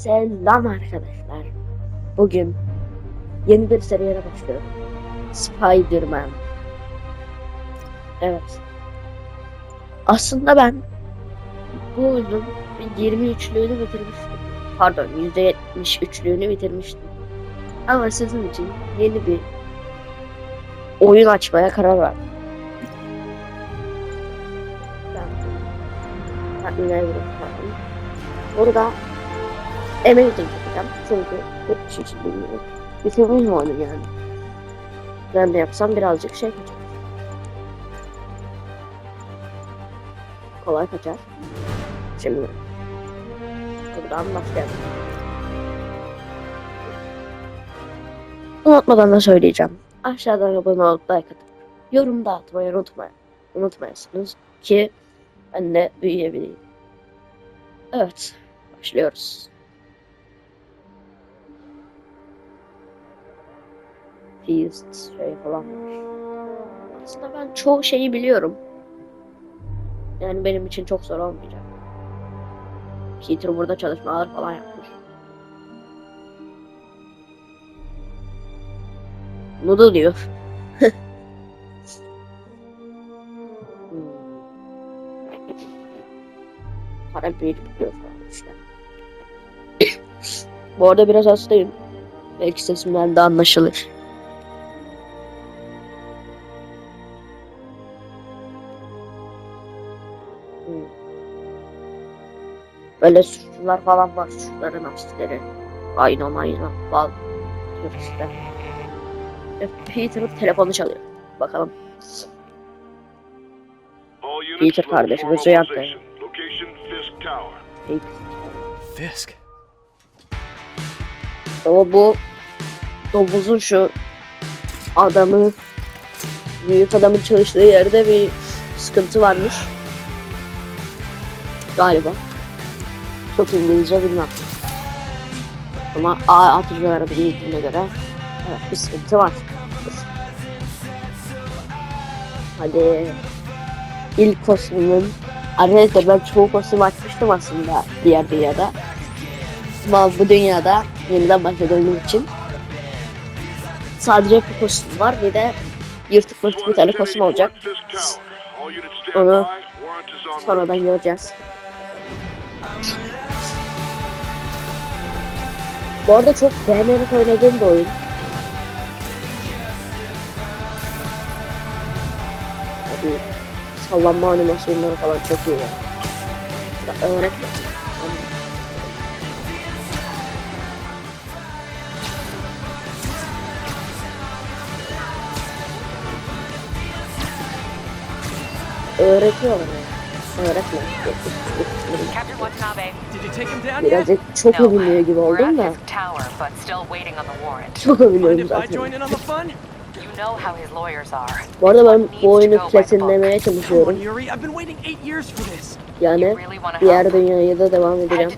Selam arkadaşlar. Bugün yeni bir seriye başlıyorum. Spider-Man. Evet. Aslında ben bu oyunun bir 23'lüğünü bitirmiştim. Pardon %73'lüğünü bitirmiştim. Ama sizin için yeni bir oyun açmaya karar verdim. Ben kendime bırakıyorum. Burada American yapacağım. Çünkü hiç hiç bilmiyorum. Bitirmiş oyunu yani. Ben de yapsam birazcık şey kaçar. Kolay kaçar. Şimdi buradan başlayalım. Unutmadan da söyleyeceğim. Aşağıdan abone olup like atıp yorum da atmayı unutmayın. Unutmayasınız ki ben de büyüyebileyim. Evet, başlıyoruz. Feast şey falan. Aslında ben çoğu şeyi biliyorum. Yani benim için çok zor olmayacak. Peter burada çalışmalar falan yapmış. Noodle diyor. Hmm. Para bir biliyor falan işte. Bu arada biraz hastayım. Belki sesimden de anlaşılır. Böyle suçlular falan var. Suçluların asitleri. Ayna mayna bal. E, Peter'ın telefonu çalıyor. Bakalım. Peter kardeşimiz uyandı. Fisk. Ama bu domuzun şu adamı büyük adamın çalıştığı yerde bir sıkıntı varmış. Galiba. Çok İngilizce bilmem. Ama A atıcılara bildiğine göre evet, bir sıkıntı var. Hadi. İlk kostümün Arkadaşlar ben çoğu kostüm açmıştım aslında diğer dünyada. Ama bu dünyada yeniden başladığımız için sadece bir kostüm var bir de yırtık mırtık bir tane kostüm olacak. Onu sonradan göreceğiz. Bu arada çok beğenerek oynadığım bir oyun. Hadi sallanma animasyonları falan çok iyi. Ya, öğretmen. Öğretiyor bana. Öğretmen. Captain Watanabe. Did you take him down yet? Birazcık çok övünüyor gibi oldum da. Çok övünüyorum zaten. join in on the fun? You know how his lawyers are. Bu arada ben bu oyunu platinlemeye çalışıyorum. Yani diğer dünyaya da devam edeceğim.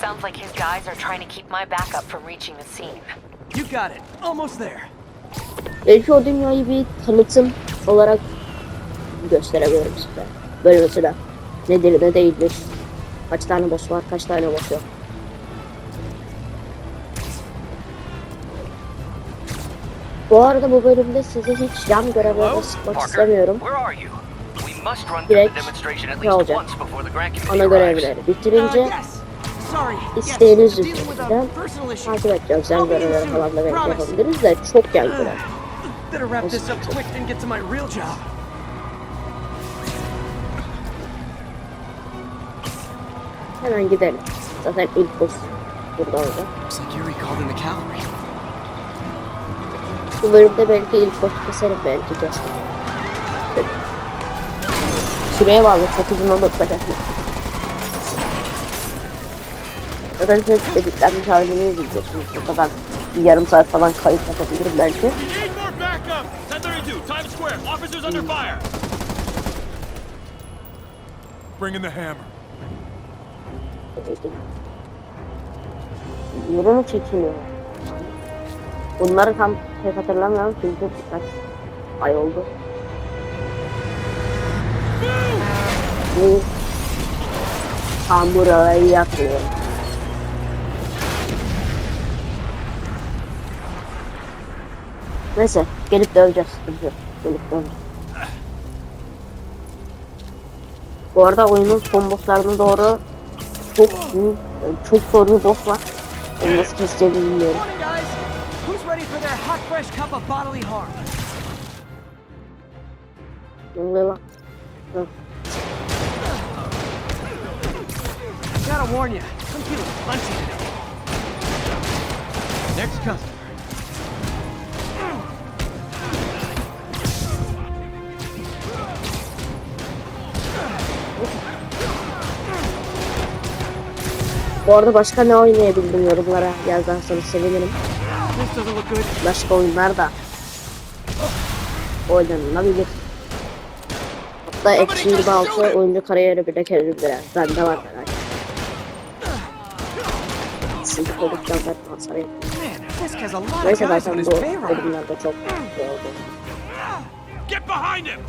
Sounds like his guys are trying to keep my backup from reaching the scene. You got it. Almost there. Belki o dünyayı bir tanıtım olarak gösterebilirim size. Böyle mesela nedir ne değildir. Kaç tane boss var, kaç tane boss yok. Bu arada bu bölümde sizi hiç yan görevlere sıkmak istemiyorum. Direkt ne olacak? Ana görevleri Uh, bitirince. Sorry. isteğiniz issue. takip edeceğiz. Yan I'll be in görevleri falan da yapabiliriz de çok yan görev. Better wrap this up quick and get to my real job. Hemen gidelim. Zaten ilk boss burada olacak. Looks like Yuri called in the cavalry. Bu bölümde belki ilk boss keserim belki keserim. Süreye bağlı çok uzun olur zaten. Zaten siz dediklerimi halini izleyeceksiniz. Burada ben bir yarım saat falan kayıt yapabilirim belki. Need more backup! 1032, Times Square. Officers under fire. Bring in the hammer çekecek. Yere mi çekiliyor? Bunları tam pek hatırlamıyorum çünkü birkaç ay oldu. Bu tam buraları yapmıyor. Neyse gelip döveceğiz. Gelip döveceğiz. Bu arada oyunun son bosslarına doğru çok büyük, çok zor bir boss var. Onu nasıl keseceğimi bilmiyorum. Morning, guys. Who's ready for their hot, fresh cup of bodily harm? Ne oluyor lan? Gotta warn you, I'm feeling punchy today. Next customer. Bu arada başka ne oynayabildim yorumlara yazarsanız sevinirim. Başka oyunlar da oynanılabilir. Hatta Eksi 26 oyuncu kariyeri bile kerebilir. Bende var etme. Sıkıntı olduktan zaten hasar yapıyor. Man, Fisk has a lot of Neyse zaten bu bölümlerde çok oldu. Get behind him!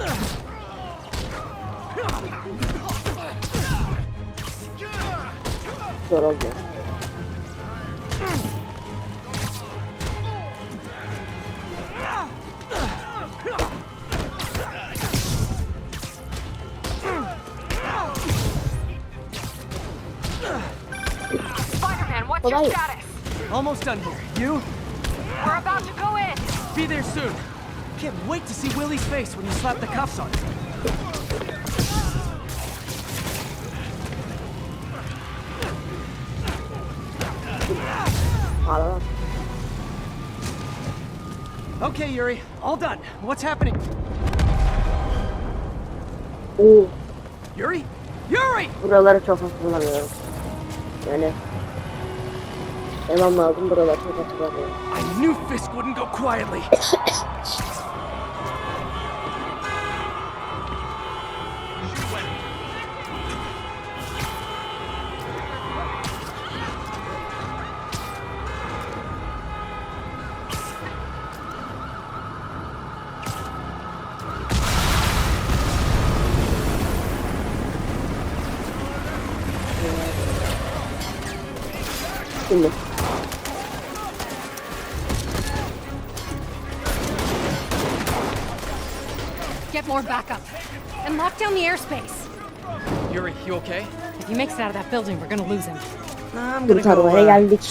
Zor oldu. Spider-Man, what's Kolay. your status? Almost done here. You? We're about to go in. Be there soon. Can't wait to see Willie's face when you slap the cuffs on him. Ağla lan. Okay, Yuri, all done. What's happening? Oo, Yuri? Yuri! buraları çok hatırlamıyorum. Yani Demem lazım buraları çok hatırlamıyorum. I knew Fisk wouldn't go quietly. Get more backup. And lock down the airspace. Yuri, you okay? If he makes it out of that building, we're gonna lose him. I'm gonna go. kurtarmaya Uh, geldik.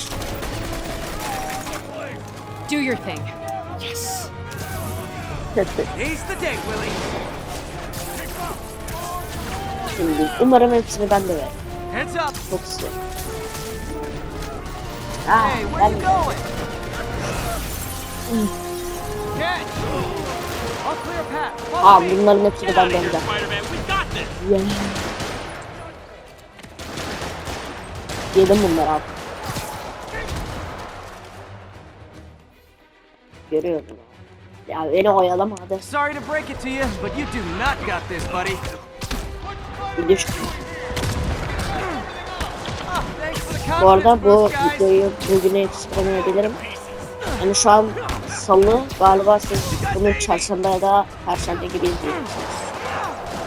Do your thing. Yes. He's the day, Willie. Şimdi umarım hepsini ben de veririm. Heads up. Çok istiyorum. Ah, Hey, where ben you going? Catch! Aa, bunların out de this! Yeah. Yedim bunları abi. Görüyorum. Ya beni oyalama hadi. Sorry to break it to you, but you do not got this, buddy. Bir düş. Bu arada bu videoyu bugüne yetiştiremeyebilirim. Yani şu an salı galiba siz bunu çarşamba ya da perşembe gibi izliyorsunuz.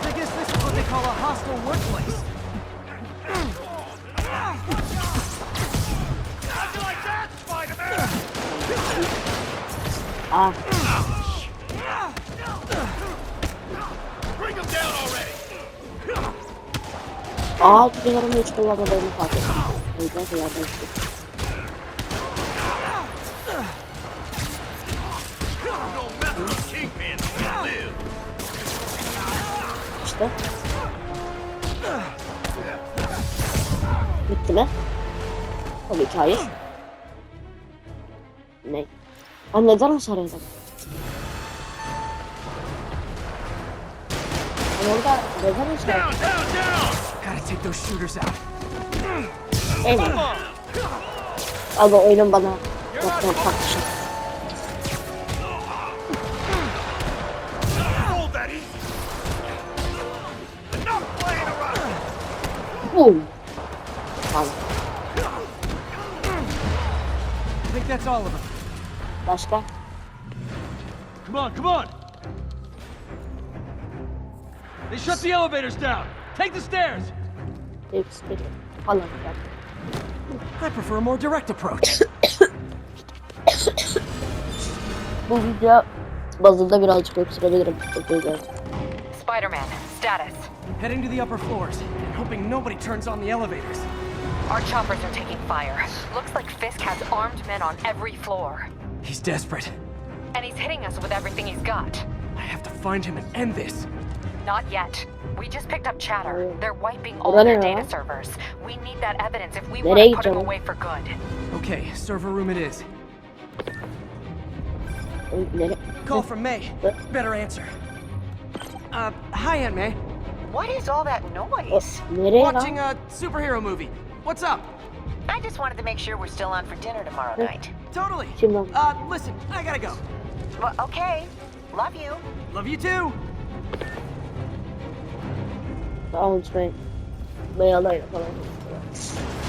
I guess this is what they call a hostile workplace. Aa, videolarımı hiç kullanmadığımı fark ettim. O Bitti mi? Tabii ki hayır. Ne? Ben neden hasar yedim? Ben orada neden hasar yedim? Gotta take those shooters out. Eyvallah. Abi oyunun bana yaptığı takmışım. Boom. Tamam. I think that's all of them. Başka? Come on, come on! They shut the elevators down! Take the stairs! Hepsi bir. Allah Allah. I prefer a more direct approach. bu video bazında birazcık öksürebilirim. Çok. Spider-Man, status. Heading to the upper floors and hoping nobody turns on the elevators. Our choppers are taking fire. Looks like Fisk has armed men on every floor. He's desperate. And he's hitting us with everything he's got. I have to find him and end this. Not yet. We just picked up chatter. They're wiping all Ulan their data servers. We need that evidence if we want to put him away for good. Okay, server room it is. Oy, Call from May. Better answer. Uh, hi, Aunt May. What is all that noise? Watching a superhero movie. What's up? I just wanted to make sure we're still on for dinner tomorrow night. Totally. Uh, listen, I gotta go. Well, okay. Love you. Love you too. Tamam unutmayın. Beyalayla falan.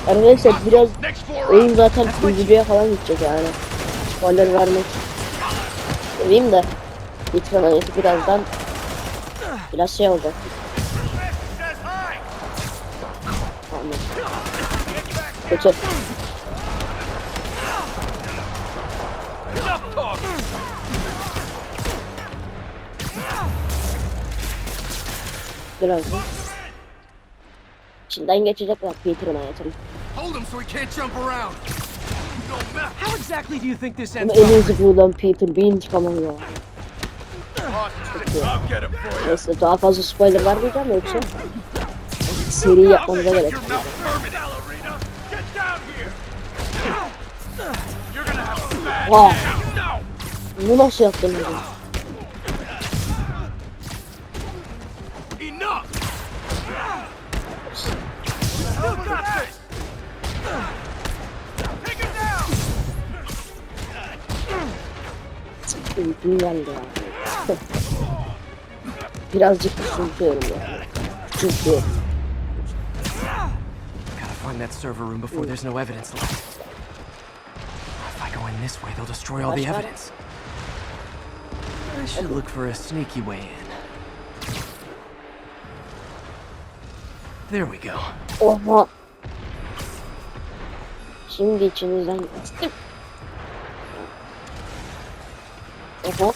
Arkadaşlar biraz oyun zaten videoya falan gidecek yani. Spoiler vermek seveyim de lütfen hani birazdan biraz şey olacak. Kötü. Talk! Birazdan. İçinden geçecekler Peter'ın hayatını. Hold him so he can't jump around. How exactly do you think this Ama ends en up? iyisi buradan Peter bir intikam alıyor. Neyse daha fazla spoiler vermeyeceğim yoksa seri yapmamıza gerek yok. Have a bad Wow. day. No. Bunu nasıl yaptın hocam? Enough. Still got this. Take him down. Uykum geldi ya. Birazcık küçültüyorum ya. Küçültüyorum. Gotta find that server room before there's no evidence left. If I go in this way, they'll destroy all the Başka? evidence. I should look for a sneaky way in. There we go. Oha. Şimdi içinizden geçtim. Oha.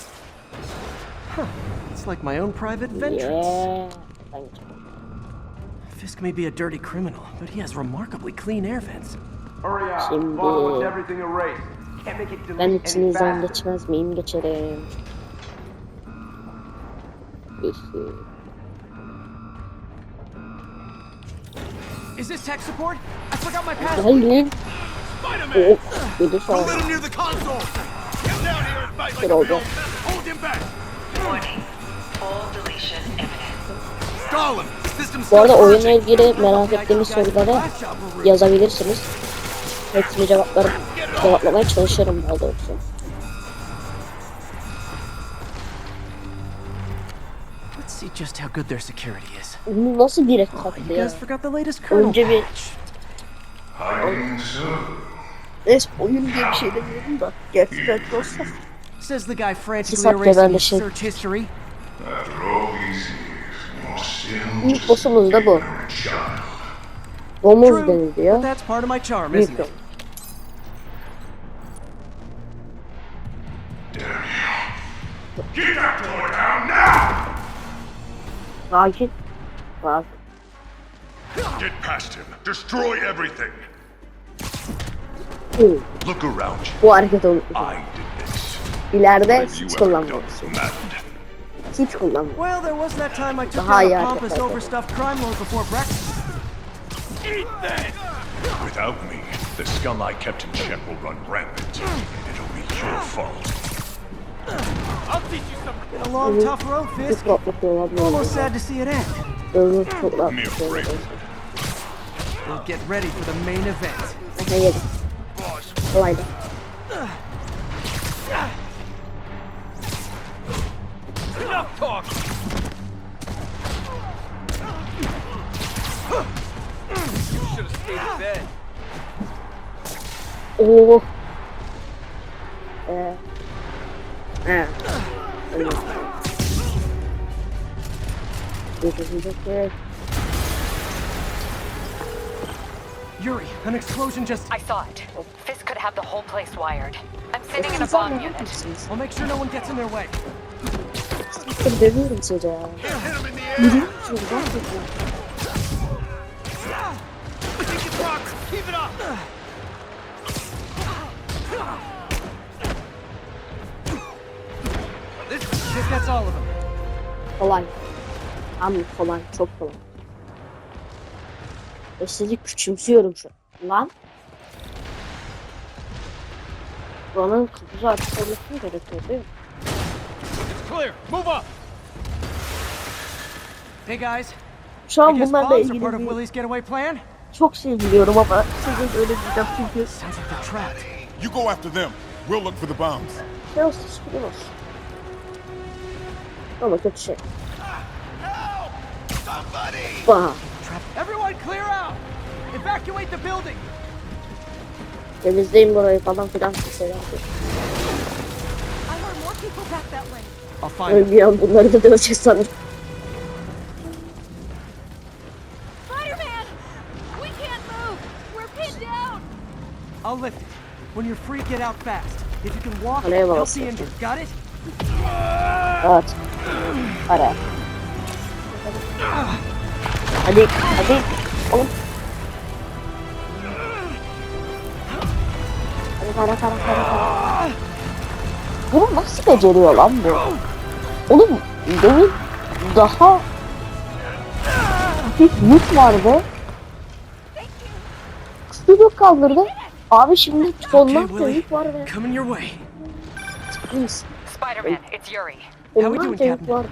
It's like my own private vengeance. Yeah. Bence. Fisk may be a dirty criminal, but he has remarkably clean air vents. Hurry up. Şimdi- Vault wants everything erased. Ben içinizden geçmez miyim? Geçerim. Is this tech support? I forgot my password. Hayır. Let him near the console. Get down here and fight like Good a old real boy. man. Hold him back. Warning. Full deletion imminent. Stall him. System's Bu arada oyunla ilgili merak ettiğiniz soruları yazabilirsiniz. Hepsini cevaplarım, cevaplamaya çalışırım daha doğrusu. Let's see just how good their security is. Bunu nasıl direkt Oh, you ya? Önce bir es oyun diye bir şey demiyorum da. Gerçekten olsa. Says the guy frantically erasing his search history. İlk boss'umuz da bu. Domuz but diyor. that's part of my charm, isn't it? Sakin. Sakin. Get past him. Destroy everything. Oo, Look around you. Bu hareket olur. I did this. İleride Have you hiç ever done kullanmalısın. that? Hiç kullanma. Well, there was that time I took Daha down iyi a pompous, eder. overstuffed crime lord before breakfast. Eat that! Without me, the scum I kept in check will run rampant. It'll be your fault. I'll teach you some. Been a long, tough road, Hiç Fisk. korkmuyorum. Almost sad to see it end. Ömür çok rahat. Me afraid. We'll get ready for the main event. Aha yedim. Kolaydı. Enough talk! You should have stayed in bed. Oo. Ee. Ee. Yuri, an explosion just... I saw it. Fisk could have the whole place wired. I'm sitting in a bomb unit. I'll make sure no one gets in their way. Siktir dövüyorum sizi ya. Yürüyor musunuz? Ne yapıyorsunuz? Think it's rocks. Keep it up. Of them. Kolay. Tam kolay. Çok kolay. Ve sizi küçümsüyorum şu an. Lan. Buranın kapısı açık olması gerekiyor değil mi? It's clear. Move up. Hey guys, Şu an bunlarla ilgili bir, çok şey biliyorum ama sizin öyle diyeceğim çünkü. You go after them. We'll look for the bombs. şey olsun sıkıntı olsun. Ama kötü şey. Bah. Trapped. Everyone clear out! Evacuate the building! Temizleyin burayı falan filan bir şeyler. I heard more people back that way. I'll find them. Öyle bir an bunları da döveceğiz sanırım. Spider-Man! We can't move! We're pinned down! I'll lift it. When you're free, get out fast. If you can walk, Araya help bas. the injured. Got it? Ara. Hadi, hadi. Oğlum. Hadi kara kara kara kara. Bunu nasıl beceriyor lan bu? Oğlum demin daha hafif yük vardı. Kısa yok kaldırdı. Abi şimdi Willie. yük var ve. Please. Spider-Man, it's Yuri. We Onlar doing, Captain? vardı.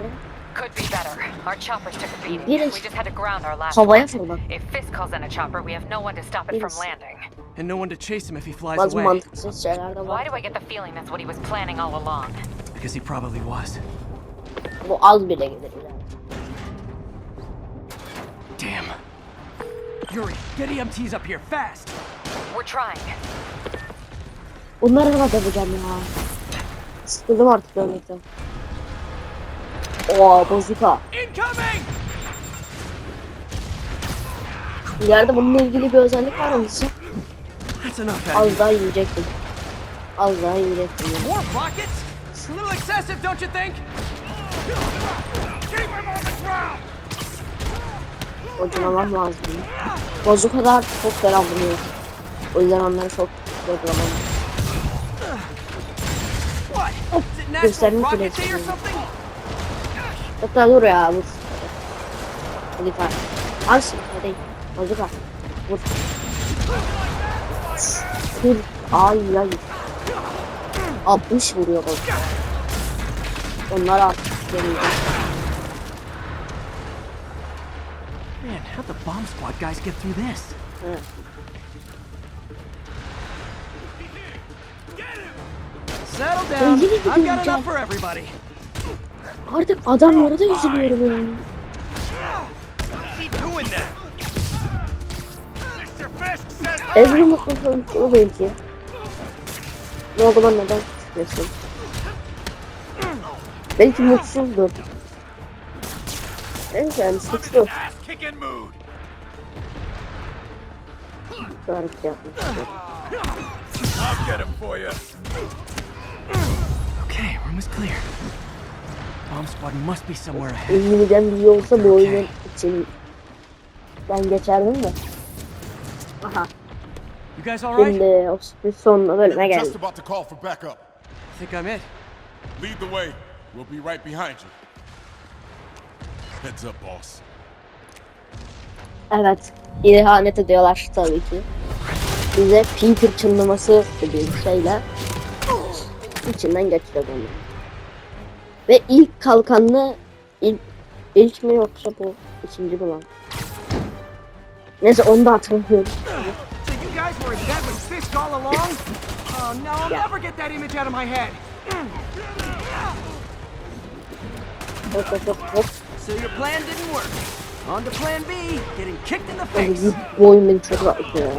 Could be better. Our choppers took a beating. Yine- We just had to ground our last Havaya one. fırlat. If Fisk calls in a chopper, we have no one to stop it from Yes. landing. And no one to chase him if he flies Bazı away. mantıksız şeyler de Why var. do I get the feeling that's what he was planning all along? Because he probably was. Bu az bile gelir yani. Damn. Yuri, get EMTs up here, fast! We're trying. Bunları da yapacağım ya. Sıkıldım artık dövmekten. Oo bozuka. İleride bununla ilgili bir özellik var mı? Az daha yiyecektim. Az daha yiyecektim. More rockets? It's a little excessive, don't you think? Keep him on the ground! Kocalamam lazım. Bozuka da artık çok selam buluyor. O yüzden onları çok kocalamam. Göstermek bile istemiyorum. Hatta dur ya vur. Hadi kar. Alsın hadi. Bozuka. Vur. Vur. Ay ay. 60 vuruyor bozuka. Onlar artık gelecek. Man, how'd the bomb squad guys get through this? Evet. Settle down. I've got enough for everybody. Artık adamlara da üzülüyorum yani. Keep doing that. Mr. Fisk says Ezgi mutlu o belki. Ne oldu lan neden küçüklesin? Belki mutsuzdur. Evet yani suçlu. ass kicking mood. Şu hareket yapmış. I'll get him for you. Okay, room is clear. Bomb squad must be somewhere ahead. İngilizcem iyi olsa bu oyunun için ben geçerdim de. Aha You guys all right? şimdi o sürpriz sonuna bölüme geldik. just about to call for backup. think I'm it. Lead the way. We'll be right behind you. Heads up, boss. Evet ihanet ediyorlar tabii ki. Bize Peter çınlaması gibi bir şeyle içinden geçiyor bunu. Ve ilk kalkanlı ilk, ilk mi yoksa bu ikinci mi lan? Neyse onu da hatırlamıyorum. Oh. Hop hop hop hop. So your plan didn't work. On to plan B, getting kicked in the face. bu oyun beni çok rahatlıyor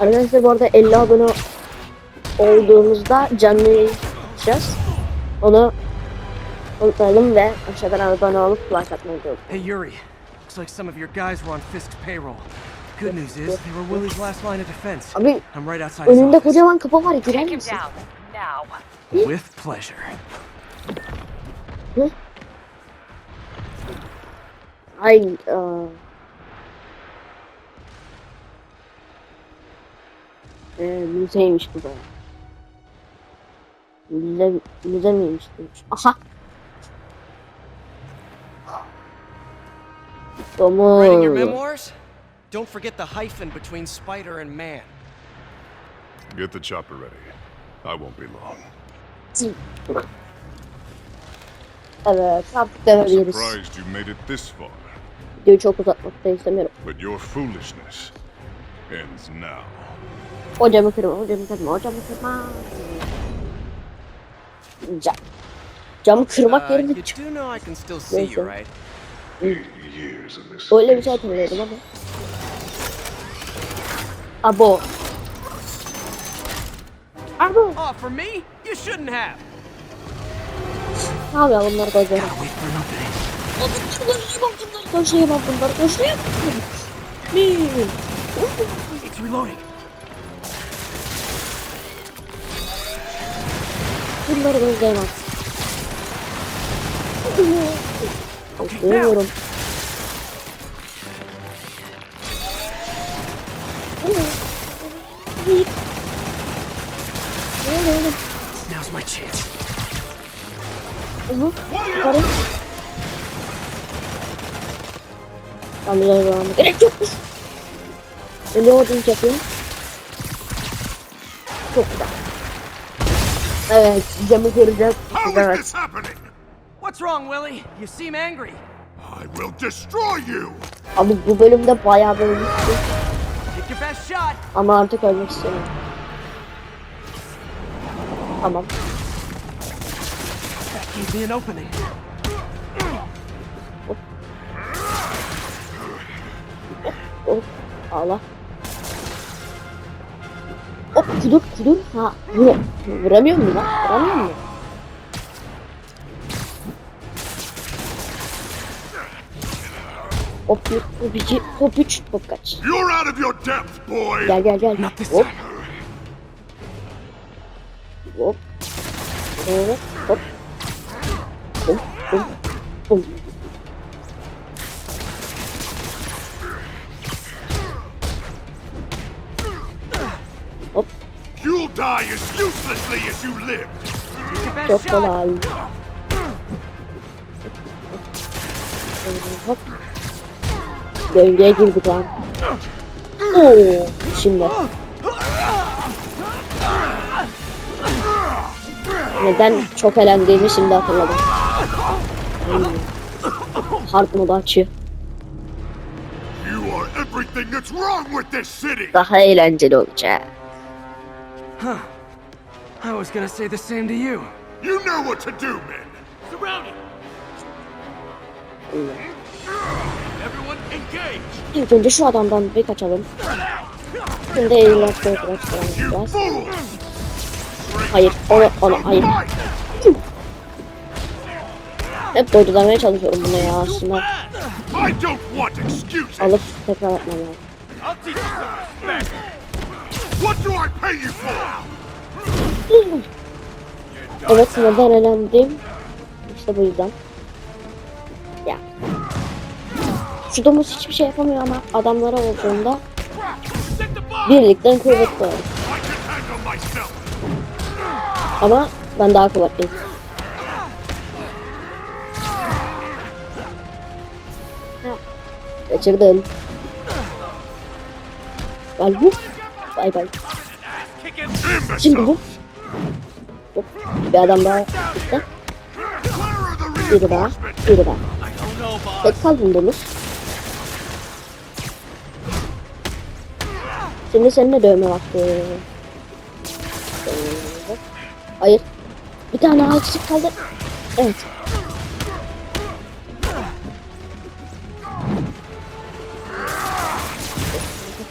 Arkadaşlar bu arada 50 abone olduğumuzda canlı yayın yapacağız. Onu unutmayalım ve aşağıdan abone olup like atmayı unutmayın. Hey, Yuri. Looks like some of your guys were on Fisk's payroll. Good news is, they were Willie's last line of defense. Abi I'm right outside his önünde kocaman kapı var girer misin? With pleasure. Ay aa. Müzeymiş bu da. Müze, müze miymiş demiş. Aha. Writing your memoirs? Don't forget the hyphen between spider and man. Get the chopper ready. I won't be long. Evet, artık denebiliriz. Surprised you made it this far, Videoyu çok uzatmak da istemiyorum. but your foolishness ends now. Hocamı kırma, hocamı kırma, hocamı kırma. Cam. Camı kırmak Uh, yerine see you, Neyse. öyle bir şey hatırlıyordum ama. Abo. Abo. Oh, for me? You shouldn't have. Ne yapıyor bunlar da böyle? Wait for an opening. Koşayım bunlar, koşayım. It's reloading. Bunları gözleyemem. Koşuyorum. Now's my chance. Tamam güzel devam Gerek yokmuş. Önce ordunu yapıyorum. Çok güzel. Evet, camı is Evet. this happening? What's wrong, Willie? You seem angry. I will destroy you. Abi bu bölümde bayağı bölünmüştü. Take your best shot. Ama artık ölmek istemiyorum. Tamam. That gave me an opening. Hop, ağla. Hop, kudur, kudur. Ha, vur. Vuramıyor mu lan? Vuramıyor mu? Hop, bir, hop iki, hop üç, hop kaç. You're out of your depth, boy. Gel gel gel. Hop, hop. Hop, hop. Hop, hop, hop. Die as uselessly as you live. Çok kolay. Hop. Döngüye girdik lan. Oo, şimdi. Neden çok eğlendiğimi şimdi hatırladım. Hard modu açıyor. You are everything that's wrong with this city. Daha eğlenceli olacak. I was gonna say the same to you. You know what to do, men. Surround him. Everyone engage. İlk önce şu adamdan bir kaçalım. Şimdi bırakacağız. fools! Hayır, onu, onu, hayır. Hep durdurmaya çalışıyorum bunu ya aslında. I don't want excuses. Alıp tekrar etmem lazım. Evet neden elendim? İşte bu yüzden. Ya. Şu domuz hiçbir şey yapamıyor ama adamlara olduğunda birlikten kuvvetli olur. Ama ben daha kuvvetliyim. Kaçırdım. Gel bu. Bay bay. Şimdi. Imbeciles! Hop, Bir adam daha the Biri daha. Biri daha. Tek kaldın domuz. Şimdi seninle dövme vakti. Hayır. Bir tane eksik kaldı. Evet.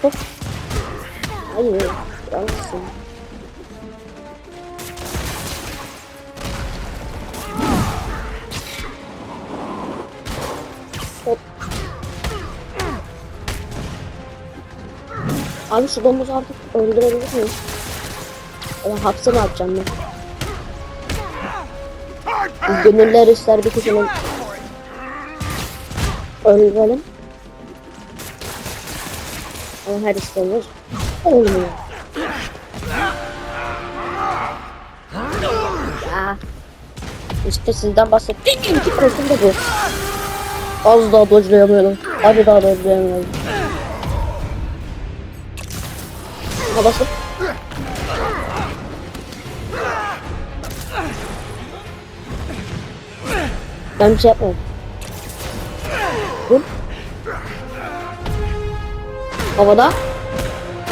Hop. Hayır. Kralsın. Hop. Abi şu domuzu artık öldürebilir miyim? Ee, hapse ne yapacağım ben? Gönüller ister bir kişinin ölelim. Ama her istemiyoruz. Olmuyor. Ya. İşte sizden bahsettiğim iki korkum da bu. Az daha dodge'layamıyorum. Hadi daha dodge'layamıyorum. Ha basın. Ben bir şey yapmadım. Vur. Havada.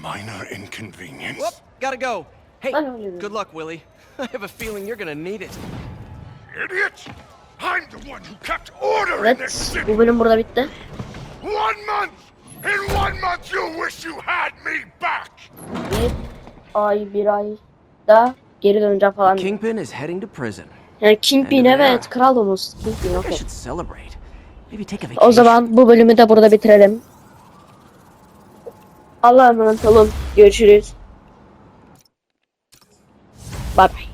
minor inconvenience? Whoop, gotta go. Hey, good luck, Willie. I have a feeling you're gonna need it. Idiot! I'm the one who kept order in this Evet, city! bu bölüm burada bitti. One month! In one month you wish you had me back! Bir ay, bir ay da geri döneceğim falan. Kingpin is heading to prison. Yani Kingpin uh, evet, kral domuz. Kingpin vacation. O zaman bu bölümü de burada bitirelim. Allah'a emanet olun. Görüşürüz. Bye bye.